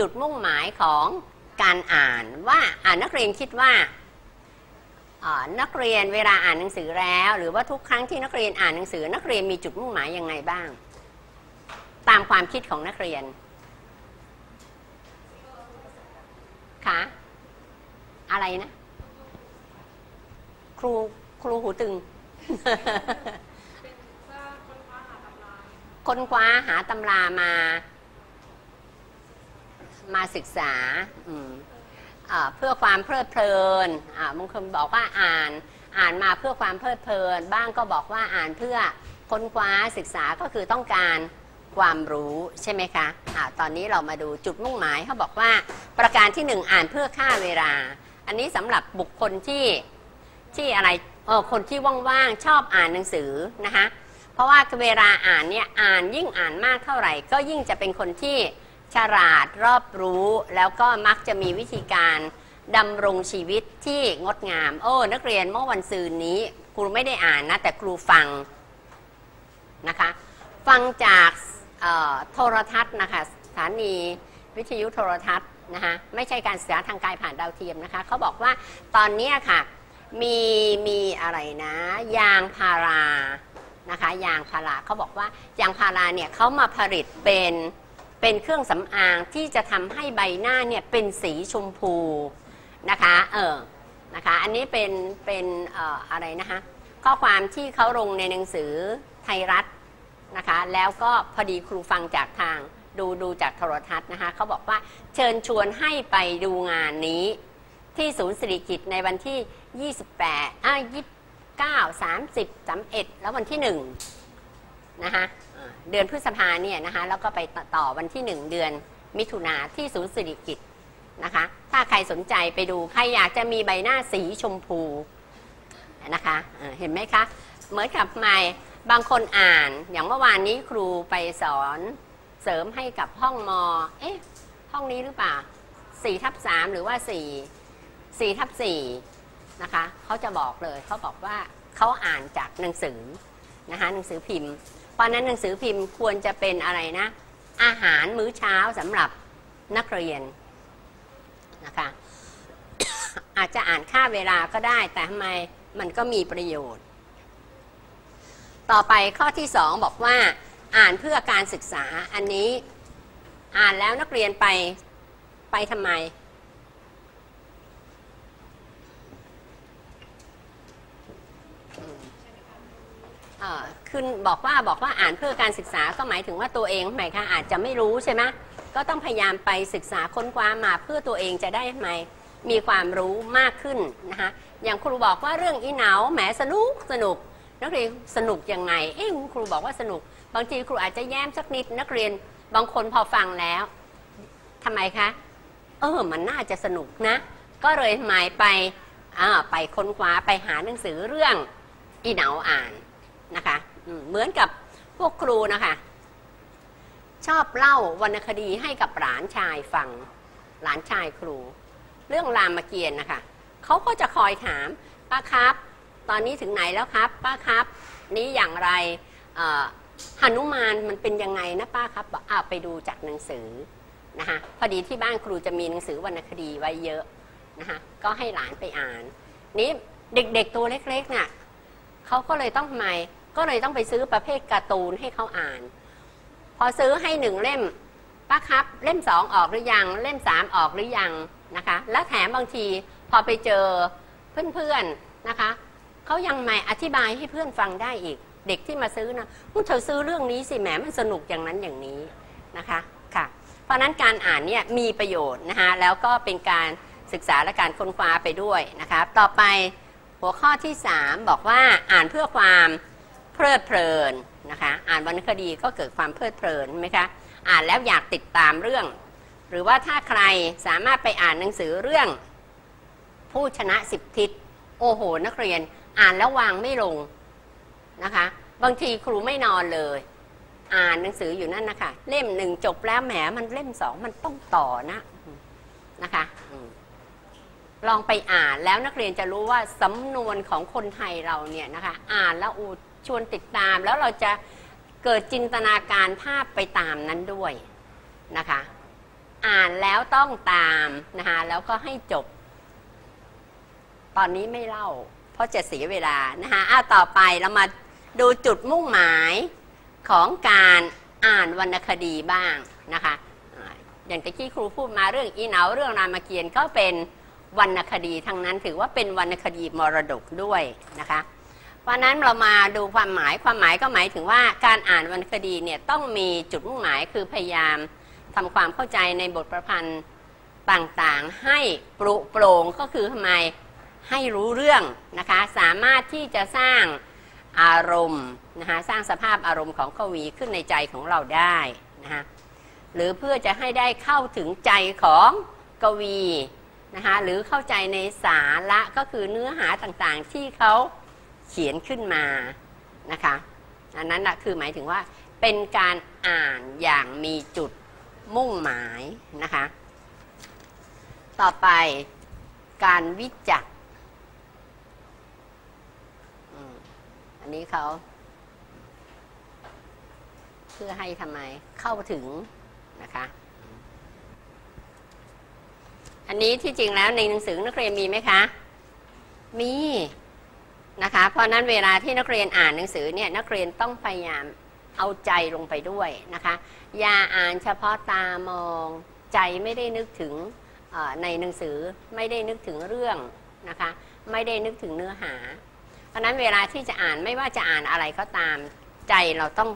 จุดมุ่งหมายของการอ่านว่าอ่านนักเรียนคิดว่าอ่านักเรียนเวลาอ่านหนังสือแล้ว หรือว่าทุกครั้งที่นักเรียนอ่านหนังสือ นักเรียนมีจุดมุ่งหมายยังไงบ้าง ตามความคิดของนักเรียนคะอะไรนะ ครูครูหูตึงค้นคว้าหาตำรามา มาศึกษาเพื่อความเพลิดเพลินบางคนบอกว่าอ่านอ่านมาเพื่อความเพลิดเพลิน บ้างก็บอกว่าอ่านเพื่อค้นคว้าศึกษาก็คือต้องการความรู้ใช่ไหมคะอะตอนนี้เรามาดูจุดมุ่งหมายเขาบอกว่าประการที่หนึ่งอ่านเพื่อฆ่าเวลา อันนี้สำหรับบุคคลที่ที่อะไรเออคนที่ว่างๆชอบอ่านหนังสือนะคะเพราะว่าเวลาอ่านเนี่ยอ่านยิ่งอ่านมากเท่าไหร่ ก็ยิ่งจะเป็นคนที่ ฉลาดรอบรู้แล้วก็มักจะมีวิธีการดำรงชีวิตที่งดงาม โอ้ นักเรียนเมื่อวันซืนนี้ ครูไม่ได้อ่านนะ แต่ครูฟังนะคะ ฟังจากโทรทัศน์นะคะสถานีวิทยุโทรทัศน์นะคะไม่ใช่การศึกษาทางกายผ่านดาวเทียมนะคะเขาบอกว่าตอนนี้ค่ะมีมีอะไรนะ ยางพารานะคะยางพาราเขาบอกว่ายางพาราเนี่ยเขามาผลิตเป็น เป็นเครื่องสำอางที่จะทำให้ใบหน้าเนี่ยเป็นสีชมพูนะคะเออนะคะอันนี้เป็นเป็นเอ่ออะไรนะคะข้อความที่เขาลงในหนังสือไทยรัฐนะคะแล้วก็พอดีครูฟังจากทางดูดูจากโทรทัศน์นะคะเขาบอกว่าเชิญชวนให้ไปดูงานนี้ ที่ศูนย์สิริกิตในวันที่ 28อะ29 30 31 แล้ววันที่ 1 นะคะ เดือนพฤษภาเนี่ยนะคะแล้วก็ไปต่อวันที่ 1 เดือนมิถุนาที่ศูนย์สิริกิตนะคะ ถ้าใครสนใจไปดูใครอยากจะมีใบหน้าสีชมพูนะคะเห็นไหมคะ เหมือนกับไม่บางคนอ่านอย่างเมื่อวานนี้ครูไปสอนเสริมให้กับห้องมอเอ๊ะห้องนี้หรือเปล่า4ทับ3หรือว่า4 4ทับ4นะคะเขาจะบอกเลยเขาบอกว่าเขาอ่านจากหนังสือนะคะหนังสือพิมพ์ ราะนั้นหนังสือพิมพ์ควรจะเป็นอะไรนะ อาหารมื้อเช้าสำหรับนักเรียนนะคะอาจจะอ่านค่าเวลาก็ได้ แต่ทำไมมันก็มีประโยชน์ ต่อไปข้อที่2บอกว่า อ่านเพื่อการศึกษาอันนี้ อ่านแล้วนักเรียนไปไปทำไม เอ่อ ขึ้นบอกว่าบอกว่าอ่านเพื่อการศึกษาก็หมายถึงว่าตัวเองหมายคะอาจจะไม่รู้ใช่ไหมก็ต้องพยายามไปศึกษาค้นคว้ามาเพื่อตัวเองจะได้ทำไมมีความรู้มากขึ้นนะคะอย่างครูบอกว่าเรื่องอีเหนาวแหมสนุกสนุกนักเรียนสนุกยังไงเอ๊ะครูบอกว่าสนุก บางทีครูอาจจะแย้มสักนิด นักเรียนบางคนพอฟังแล้วทำไมคะเออมันน่าจะสนุกนะ ก็เลยหมายไปอ่าไปค้นคว้าไปหาหนังสือเรื่องอีเหนาอ่าน นะคะเหมือนกับพวกครูนะคะชอบเล่าวรรณคดีให้กับหลานชายฟังหลานชายครู เรื่องรามเกียรตินะคะเขาก็จะคอยถามป้าครับ ตอนนี้ถึงไหนแล้วครับป้าครับ นี้อย่างไรหนุมานมันเป็นยังไงนะป้าครับบอกอ้าไปดูจากหนังสือนะคะพอดีที่บ้านครูจะมีหนังสือวรรณคดีไว้เยอะนะคะก็ให้หลานไปอ่าน นี้เด็กๆตัวเล็กๆเนี่ยเขาก็เลยต้องทำไม ก็เลยต้องไปซื้อประเภทการ์ตูนให้เขาอ่าน พอซื้อให้หนึ่งเล่มป้าครับ เล่มสองออกหรือยัง เล่มสามออกหรือยังนะคะ แล้วแถมบางทีพอไปเจอเพื่อนๆนะคะเขายังไม่อธิบายให้เพื่อนฟังได้อีก เด็กที่มาซื้อนะพวกเธอซื้อเรื่องนี้สิแหมมันสนุกอย่างนั้นอย่างนี้นะคะค่ะ เพราะฉะนั้นการอ่านเนี่ยมีประโยชน์นะคะแล้วก็เป็นการศึกษาและการค้นคว้าไปด้วยนะคะ ต่อไปหัวข้อที่ 3 บอกว่าอ่านเพื่อความ เพลิดเพลินนะคะ อ่านวรรณคดีก็เกิดความเพลิดเพลินไหมคะอ่านแล้วอยากติดตามเรื่อง หรือว่าถ้าใครสามารถไปอ่านหนังสือเรื่อง ผู้ชนะสิบทิศโอ้โห นักเรียนอ่านแล้ววางไม่ลงนะคะ บางทีครูไม่นอนเลย อ่านหนังสืออยู่นั่นนะคะเล่มหนึ่งจบแล้วแหมมันเล่มสองมันต้องต่อนะนะคะลองไปอ่านแล้วนักเรียนจะรู้ว่าสำนวนของคนไทยเราเนี่ยนะคะ อ่านแล้วอู ชวนติดตามแล้วเราจะเกิดจินตนาการภาพไปตามนั้นด้วยนะคะ อ่านแล้วต้องตามนะคะแล้วก็ให้จบ ตอนนี้ไม่เล่า เพราะจะเสียเวลานะคะอ้าต่อไปเรามาดูจุดมุ่งหมายของการอ่านวรรณคดีบ้างนะคะอย่างตะกี้ครูพูดมาเรื่องอีเหนาเรื่องรามเกียรติ์ก็เป็นวรรณคดีทั้งนั้นถือว่าเป็นวรรณคดีมรดกด้วยนะคะ เพราะนั้นเรามาดูความหมายความหมายก็หมายถึงว่าการอ่านวรรณคดีเนี่ยต้องมีจุดมุ่งหมายคือพยายามทำความเข้าใจในบทประพันธ์ต่างๆ ให้ปรุโปร่งก็คือทำไมให้รู้เรื่องนะคะ สามารถที่จะสร้างอารมณ์นะคะสร้างสภาพอารมณ์ของกวีขึ้นในใจของเราได้นะคะหรือเพื่อจะให้ได้เข้าถึงใจของกวีนะคะหรือเข้าใจในสาระก็คือเนื้อหาต่างๆที่เขา เขียนขึ้นมานะคะอันนั้นนะคือหมายถึงว่าเป็นการอ่านอย่างมีจุดมุ่งหมายนะคะ ต่อไปการวิจักษ์อันนี้เขา เพื่อให้ทำไมเข้าถึงนะคะ อันนี้ที่จริงแล้วในหนังสือนักเรียนมีไหมคะ มี นะคะ เพราะนั้นเวลาที่นักเรียนอ่านหนังสือเนี่ยนักเรียนต้องพยายามเอาใจลงไปด้วยนะคะอย่าอ่านเฉพาะตามองใจไม่ได้นึกถึงในหนังสือไม่ได้นึกถึงเรื่องนะคะไม่ได้นึกถึงเนื้อหา เพราะนั้นเวลาที่จะอ่านไม่ว่าจะอ่านอะไรก็ตามใจเราต้อง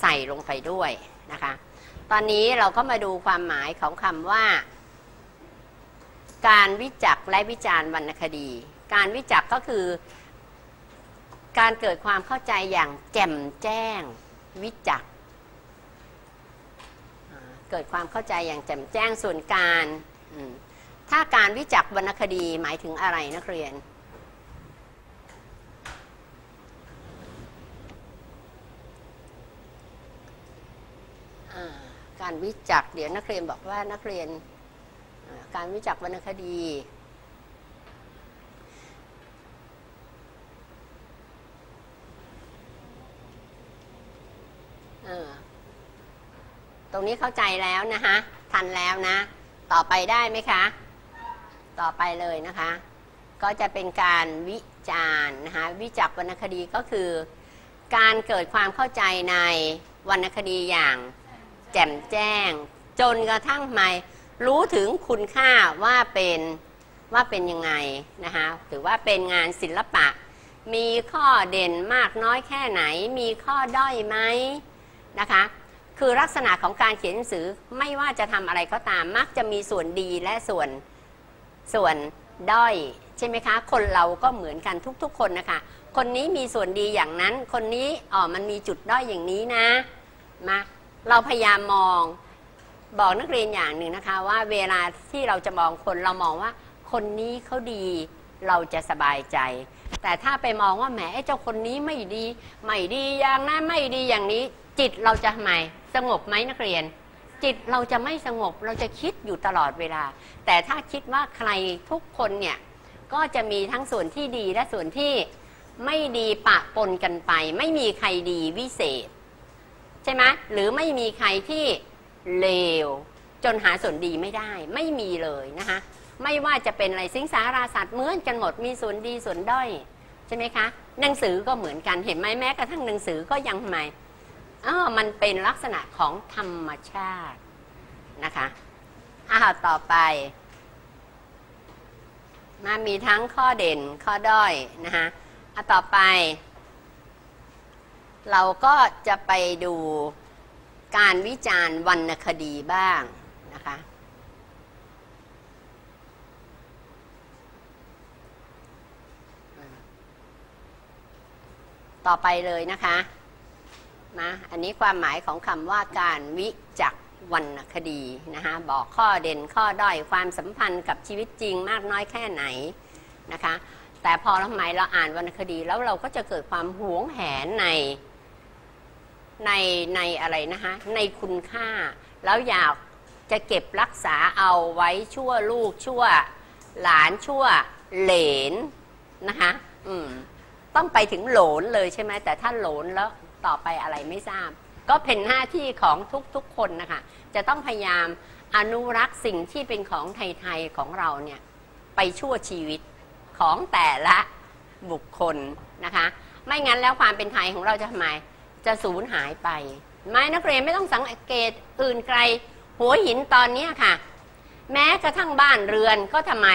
ใส่ลงไปด้วยนะคะตอนนี้เราก็มาดูความหมายของคำว่า การวิจักและวิจารณ์วรรณคดี การวิจักก็คือ การเกิดความเข้าใจอย่างแจ่มแจ้งวิจักเกิดความเข้าใจอย่างแจ่มแจ้งส่วนการถ้าการวิจักวรรณคดีหมายถึงอะไรนักเรียน การวิจักเดี๋ยวนักเรียนบอกว่านักเรียนการวิจักวรรณคดี เออ ตรงนี้เข้าใจแล้วนะคะ ทันแล้วนะ ต่อไปได้ไหมคะ ต่อไปเลยนะคะ ก็จะเป็นการวิจารณ์นะคะ วิจักษ์วรรณคดีก็คือ การเกิดความเข้าใจในวรรณคดีอย่างแจ่มแจ้ง จนกระทั่งไม่รู้ถึงคุณค่าว่าเป็นว่าเป็นยังไงนะคะถือว่าเป็นงานศิลปะ มีข้อเด่นมากน้อยแค่ไหน มีข้อด้อยไหม นะคะคือลักษณะของการเขียนหนังสือไม่ว่าจะทำอะไรก็ตามมักจะมีส่วนดีและส่วนส่วนด้อยใช่ไหมคะ คนเราก็เหมือนกันทุกๆ คนนะคะ คนนี้มีส่วนดีอย่างนั้น คนนี้อ๋อมันมีจุดด้อยอย่างนี้นะมาเราพยายามมองบอกนักเรียนอย่างหนึ่งนะคะว่าเวลาที่เราจะมองคนเรามองว่า คนนี้เขาดีเราจะสบายใจ แต่ถ้าไปมองว่าแหมเจ้าคนนี้ไม่ดี ไม่ดีอย่างนั้นไม่ดีอย่างนี้ จิตเราจะทำไมสงบไหมนักเรียน จิตเราจะไม่สงบเราจะคิดอยู่ตลอดเวลา แต่ถ้าคิดว่าใครทุกคนเนี่ยก็จะมีทั้งส่วนที่ดีและส่วนที่ไม่ดีปะปนกันไป ไม่มีใครดีวิเศษ ใช่ไหมหรือไม่มีใครที่เลว จนหาส่วนดีไม่ได้ ไม่มีเลยนะคะไม่ว่าจะเป็นอะไรสิงสาราสัตว์เหมือนกันหมดมีส่วนดีส่วนด้อยใช่ไหมคะ หนังสือก็เหมือนกันเห็นไหมแม้กระทั่งหนังสือก็ยังทำไม อ้าวมันเป็นลักษณะของธรรมชาตินะคะอ้าวต่อไป มามีทั้งข้อเด่นข้อด้อยนะคะอะต่อไป เราก็จะไปดูการวิจารณ์วรรณคดีบ้างนะคะต่อไปเลยนะคะ นะอันนี้ความหมายของคำว่าการวิจักวรรณคดีนะคะบอกข้อเด่นข้อด้อยความสัมพันธ์กับชีวิตจริงมากน้อยแค่ไหนนะคะ แต่พอทำไมเราอ่านวรรณคดีแล้วเราก็จะเกิดความหวงแหนในในในอะไรนะคะในคุณค่า แล้วอยากจะเก็บรักษาเอาไว้ชั่วลูกชั่วหลานชั่วเหลนนะคะอืมต้องไปถึงโหลนเลยใช่ไหมแต่ถ้าโหลนแล้ว ต่อไปอะไรไม่ทราบ ก็เป็นหน้าที่ของทุกๆคนนะคะ จะต้องพยายามอนุรักษ์สิ่งที่เป็นของไทยๆของเราเนี่ยไปชั่วชีวิตของแต่ละบุคคลนะคะ ไม่งั้นแล้วความเป็นไทยของเราจะทำไมจะสูญหายไป ไม่นักเรียนไม่ต้องสังเกตอื่นไกล หัวหินตอนนี้ค่ะ แม้กระทั่งบ้านเรือนก็ทำไม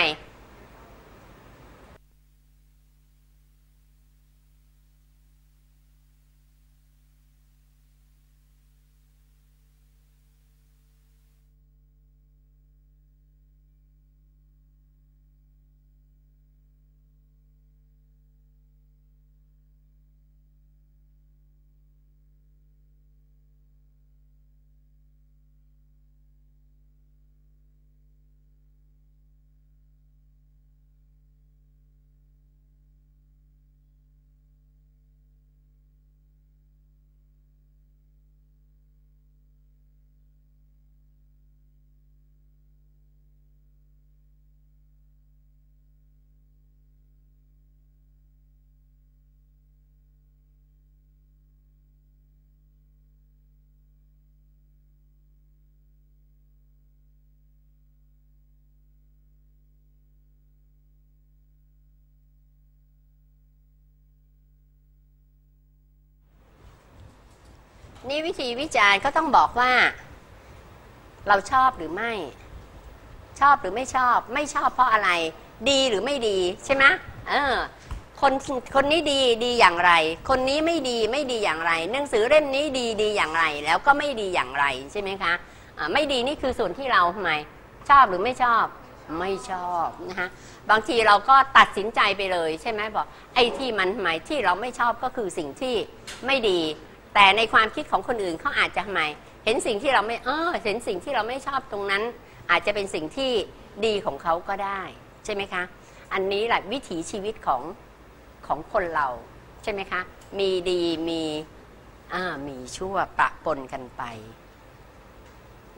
นี่วิธีวิจารณ์ก็ต้องบอกว่า เราชอบหรือไม่ ชอบหรือไม่ชอบ ไม่ชอบเพราะอะไร ดีหรือไม่ดีใช่ไหมเออคนคนนี้ดีดีอย่างไร คนนี้ไม่ดีไม่ดีอย่างไรหนังสือเล่มนี้ดีดีอย่างไร แล้วก็ไม่ดีอย่างไรใช่ไหมคะไม่ดีนี่คือส่วนที่เราทำไมชอบหรือไม่ชอบไม่ชอบนะคะบางทีเราก็ตัดสินใจไปเลยใช่ไหมบอกไอ้ที่มันหมายที่เราไม่ชอบก็คือสิ่งที่ไม่ดี แต่ในความคิดของคนอื่นเขาอาจจะทำไม เห็นสิ่งที่เราไม่เออเห็นสิ่งที่เราไม่ชอบตรงนั้น อาจจะเป็นสิ่งที่ดีของเขาก็ได้ ใช่ไหมคะ อันนี้แหละวิถีชีวิตของของคนเรา ใช่ไหมคะ มีดีมีอ่ามีชั่วประปนกันไป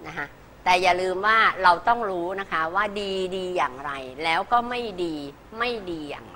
นะคะแต่อย่าลืมว่าเราต้องรู้นะคะว่าดีดีอย่างไร แล้วก็ไม่ดีไม่ดีอย่าง